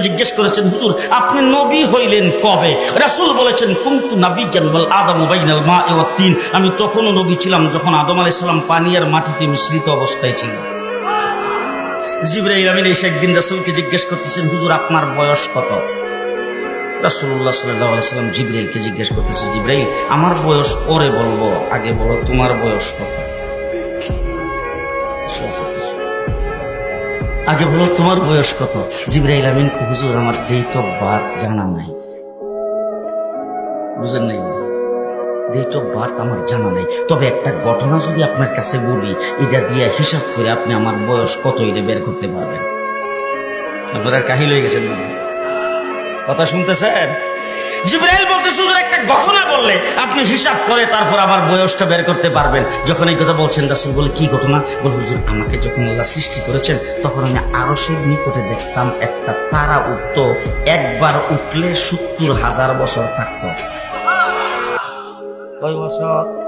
জিজ্ঞেস আপনি নবী হইলেন কবে? রাসূল বলেছেন মা তিন। আমি তখনও নবী ছিলাম যখন আদম আলাইসাল্লাম পানি আর মাটিতে মিশ্রিত অবস্থায় ছিল। জিব্রাইল আমিন এসে একদিন রাসুলকে জিজ্ঞেস করতেছেন, হুজুর, আপনার বয়স কত? জিজ্ঞেস আমার বয়স পরে বলব, আগে বলো তোমার বয়স কত? আগে বলো, তোমার বয়স কত? জিব্রাইল আমিন, হুজুর, আমার ডেট অফ বার্থ জানা নাই। বুঝেন নাই? ডেট অফ বার্থ আমার জানা নাই। তবে একটা ঘটনা যদি আপনার কাছে বলি, এটা দিয়ে হিসাব করে আপনি আমার বয়স কত এটা বের করতে পারবেন। আপনারা কাহিল হয়ে গেছেন। কথা শুনতেছেন? জিব্রাইল বলতে শুধু একটা ঘটনা বললে আপনি হিসাব করে তারপর আমার বয়সটা বের করতে পারবেন। যখন এই কথা বলছেন, রাসুল বলে, কি ঘটনা বল, হুজুর, আমাকে যখন আল্লাহ সৃষ্টি করেছেন, তখন আমি আরও সেই নিকটে দেখতাম একটা তারা উঠত। একবার উঠলে সত্তর হাজার বছর থাকত। কয় বছর?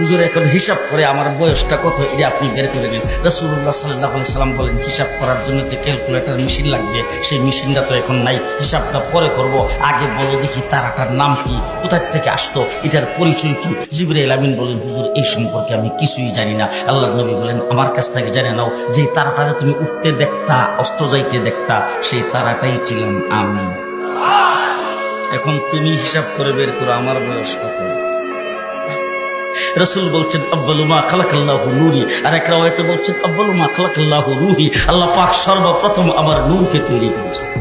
হুজুর, এখন হিসাব করে আমার বয়সটা কত, এটা আপনি বের করে নিন রসুল্লাহ সাল্লাহ সাল্লাম বলেন, হিসাব করার জন্য যে ক্যালকুলেটর মেশিন লাগবে, সেই মেশিনটা তো এখন নাই। হিসাবটা পরে করব, আগে বলো দেখি তারাটার নাম কি, কোথায় থেকে আসতো, এটার পরিচয় কি। জিবরাইল আমিন বলেন, হুজুর, এই সম্পর্কে আমি কিছুই জানি না। আল্লাহ নবী বলেন, আমার কাছ থেকে জেনে নাও, যে তারাটাকে তুমি উঠতে দেখতা, অস্ত যাইতে দেখতা, সেই তারাটাই ছিলাম আমি। এখন তুমি হিসাব করে বের করো, আমার বয়স কত? রসুল বলছেন আব্বালুমা খালাকাল্লাহ নুরি। আর এক রাওয়ায়াতে বলছেন আব্বালুমা খালাকাল্লাহ রুহি। আল্লাহ পাক সর্বপ্রথম আমার নূরকে তৈরি করেছেন।